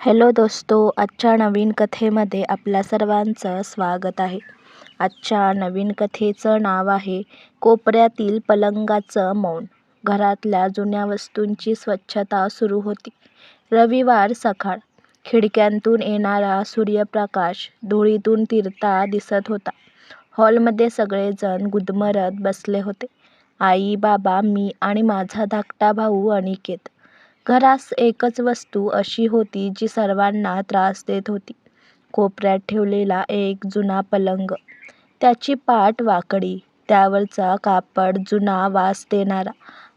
Hello दोस्तो आजच्या नवीन कथेमध्ये आपल्या सर्वांचं स्वागत आहे. आजच्या नवीन कथेचं नाव आहे कोपऱ्यातील पलंगाचं मौन. घरातल्या जुन्या वस्तूंची स्वच्छता सुरू होती. रविवार सकाळ खिडक्यांतून येणारा सूर्यप्रकाश धुळीतून तिरता दिसत होता. हॉलमध्ये सगळेजण गुदमरत बसले होते. आई बाबा मी आणि माझा धाकटा भाऊ अनिकेत. घरास एकच वस्तू अशी होती जी सर्वांना त्रास देत होती. कोपऱ्यात ठेवलेला एक जुना पलंग त्याची पाट वाकडी त्यावरचा कापड जुना वास देणारा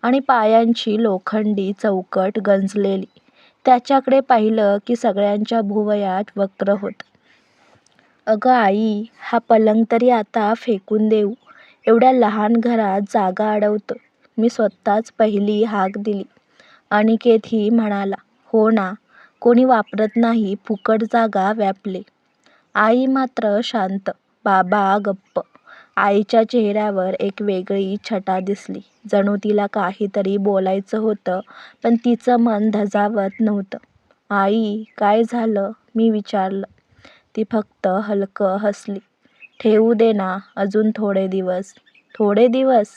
आणि पायांची लोखंडी चौकट गंजलेली. त्याच्याकडे पाहिलं की सगळ्यांच्या भुवयात वक्र होत. अगं आई हा पलंग तरी आता फेकून देऊ. एवढ्या लहान घरात जागा अडवतं. मी स्वतःच पहिली हाक दिली. अनिकेतही म्हणाला हो ना कोणी वापरत नाही फुकट जागा व्यापले. आई मात्र शांत बाबा गप्प. आईच्या चेहऱ्यावर एक वेगळी छटा दिसली. जणू तिला काहीतरी बोलायचं होतं पण तिचं मन धजावत नव्हतं. आई काय झालं? मी विचारलं. ती फक्त हलकं हसली. ठेवू दे ना अजून थोडे दिवस. थोडे दिवस?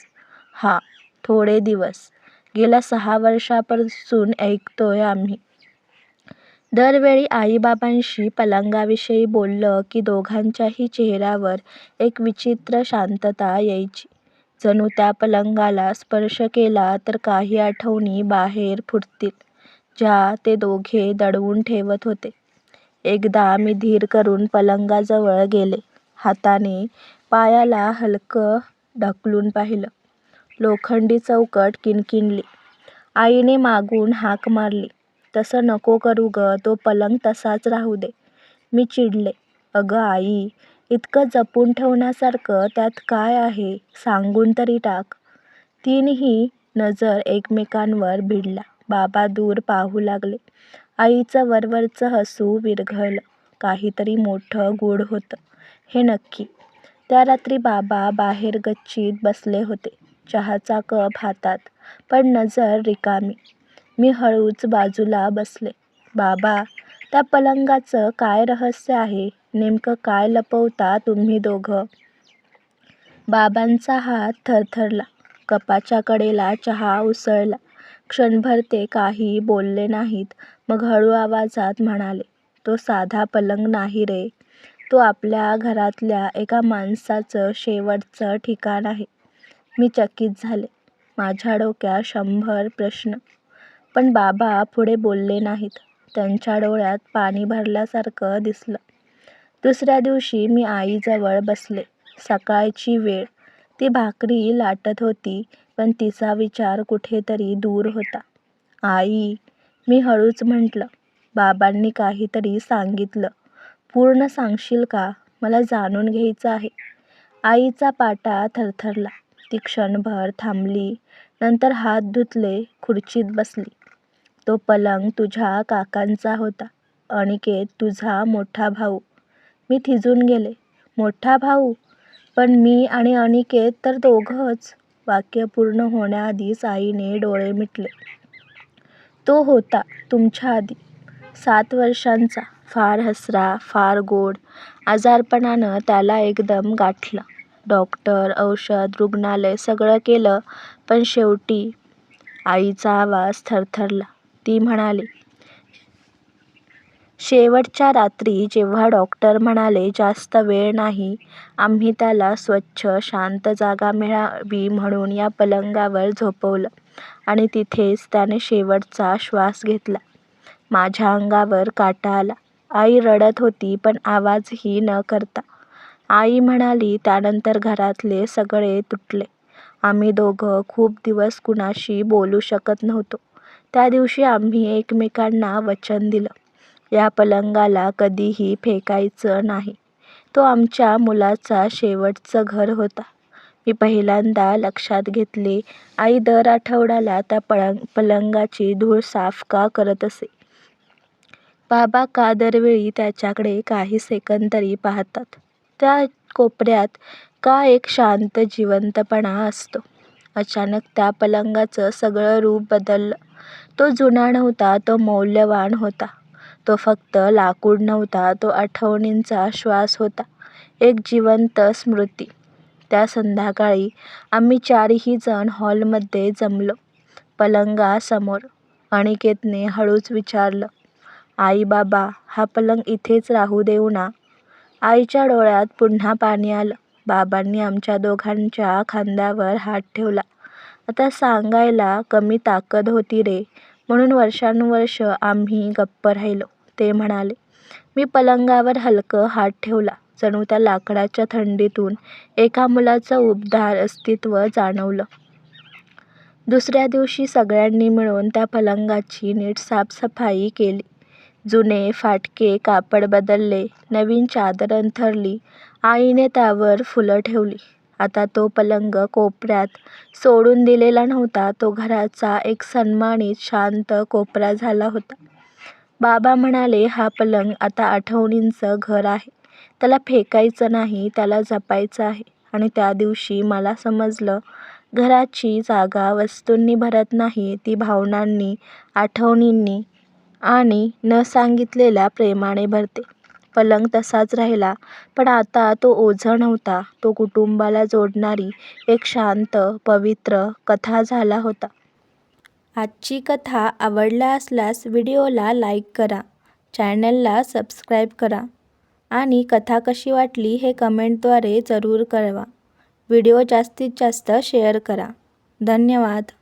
हा थोडे दिवस. गेल्या सहा वर्षापासून ऐकतोय आम्ही. दरवेळी आईबाबांशी पलंगाविषयी बोललं की दोघांच्याही चेहऱ्यावर एक विचित्र शांतता यायची. जणू त्या पलंगाला स्पर्श केला तर काही आठवणी बाहेर फुटतील ज्या ते दोघे दडवून ठेवत होते. एकदा मी धीर करून पलंगाजवळ गेले. हाताने पायाला हलकं ढकलून पाहिलं. लोखंडी चौकट किणकिणली आईने मागून हाक मारली. तसं नको करू ग तो पलंग तसाच राहू दे. मी चिडले. अगं आई इतकं जपून ठेवण्यासारखं त्यात काय आहे? सांगून तरी टाक. तीनही नजर एकमेकांवर भिडल्या. बाबा दूर पाहू लागले. आईचं वरवरचं हसू विरघळलं. काहीतरी मोठं गूढ होतं. हे नक्की. त्या रात्री बाबा बाहेर गच्चीत बसले होते. चहाचा कप हातात. पण नजर रिकामी. मी हळूच बाजूला बसले. बाबा त्या पलंगाचं काय रहस्य आहे? नेमकं काय लपवता तुम्ही दोघं? बाबांचा हात थरथरला. कपाच्या कडेला चहा उसळला. क्षणभर ते काही बोलले नाहीत. मग हळू आवाजात म्हणाले तो साधा पलंग नाही रे. तो आपल्या घरातल्या एका माणसाचं शेवटचं ठिकाण आहे. मी चकित झाले. माझ्या डोक्यात शंभर प्रश्न. पण बाबा पुढे बोलले नाहीत. त्यांच्या डोळ्यात पाणी भरल्यासारखं दिसलं. दुसऱ्या दिवशी मी आईजवळ बसले. सकाळची वेळ. ती भाकरी लाटत होती पण तिचा विचार कुठेतरी दूर होता. आई मी हळूच म्हटलं बाबांनी काहीतरी सांगितलं. पूर्ण सांगशील का? मला जाणून घ्यायचं आहे. आईचा पाटा थरथरला. ती क्षणभर थांबली. नंतर हात धुतले खुर्चीत बसली. तो पलंग तुझ्या काकांचा होता. अनिकेत तुझा मोठा भाऊ. मी थिजून गेले. मोठा भाऊ? पण मी आणि अनिकेत तर दोघंच. वाक्य पूर्ण होण्याआधीच आईने डोळे मिटले. तो होता तुमच्या आधी. सात वर्षांचा. फार हसरा फार गोड. आजारपणानं त्याला एकदम गाठला. डॉक्टर औषध रुग्णालय सगळं केलं पण शेवटी आईचा आवाज थरथरला. ती म्हणाली शेवटच्या रात्री जेव्हा डॉक्टर म्हणाले जास्त वेळ नाही आम्ही त्याला स्वच्छ शांत जागा मिळावी म्हणून या पलंगावर झोपवलं आणि तिथेच त्याने शेवटचा श्वास घेतला. माझ्या अंगावर काटा आला. आई रडत होती पण आवाजही न करता आई म्हणाली त्यानंतर घरातले सगळे तुटले. आम्ही दोघं खूप दिवस कुणाशी बोलू शकत नव्हतो. त्या दिवशी आम्ही एकमेकांना वचन दिलं. या पलंगाला कधीही फेकायचं नाही. तो आमच्या मुलाचा शेवटचं घर होता. मी पहिल्यांदा लक्षात घेतले आई दर आठवड्याला त्या पलंग पलंगाची धूळ साफ का करत असे? बाबा का दरवेळी त्याच्याकडे काही सेकंद तरी पाहतात? त्या कोपऱ्यात का एक शांत जिवंतपणा असतो? अचानक त्या पलंगाचं सगळं रूप बदललं तो जुना नव्हता तो मौल्यवान होता. तो फक्त लाकूड नव्हता तो आठवणींचा श्वास होता. एक जिवंत स्मृती. त्या संध्याकाळी आम्ही चारही जण हॉलमध्ये जमलो पलंगासमोर. अनिकेतने हळूच विचारलं आई बाबा हा पलंग इथेच राहू देऊ ना? आईच्या डोळ्यात पुन्हा पाणी आलं. बाबांनी आमच्या दोघांच्या खांद्यावर हात ठेवला. आता सांगायला कमी ताकद होती रे. म्हणून वर्षानुवर्ष आम्ही गप्प राहिलो ते म्हणाले. मी पलंगावर हलकं हात ठेवला. जणू त्या लाकडाच्या थंडीतून एका मुलाचं उबदार अस्तित्व जाणवलं. दुसऱ्या दिवशी सगळ्यांनी मिळून त्या पलंगाची नीट साफसफाई केली. जुने फाटके कापड बदलले नवीन चादर अंथरली आईने त्यावर फुलं ठेवली. आता तो पलंग कोपऱ्यात सोडून दिलेला नव्हता तो घराचा एक सन्मानित शांत कोपरा झाला होता. बाबा म्हणाले हा पलंग आता आठवणींचं घर आहे. त्याला फेकायचं नाही त्याला जपायचं आहे. आणि त्या दिवशी मला समजलं घराची जागा वस्तूंनी भरत नाही ती भावनांनी आठवणींनी आणि न सांगितलेल्या प्रेमाने भरते. पलंग तसाच राहिला पण आता तो ओझं नव्हता. तो कुटुंबाला जोडणारी एक शांत पवित्र कथा झाला होता. आजची कथा आवडला असल्यास व्हिडिओला लाईक करा चॅनलला सबस्क्राईब करा आणि कथा कशी वाटली हे कमेंटद्वारे जरूर कळवा. व्हिडिओ जास्तीत जास्त शेअर करा. धन्यवाद.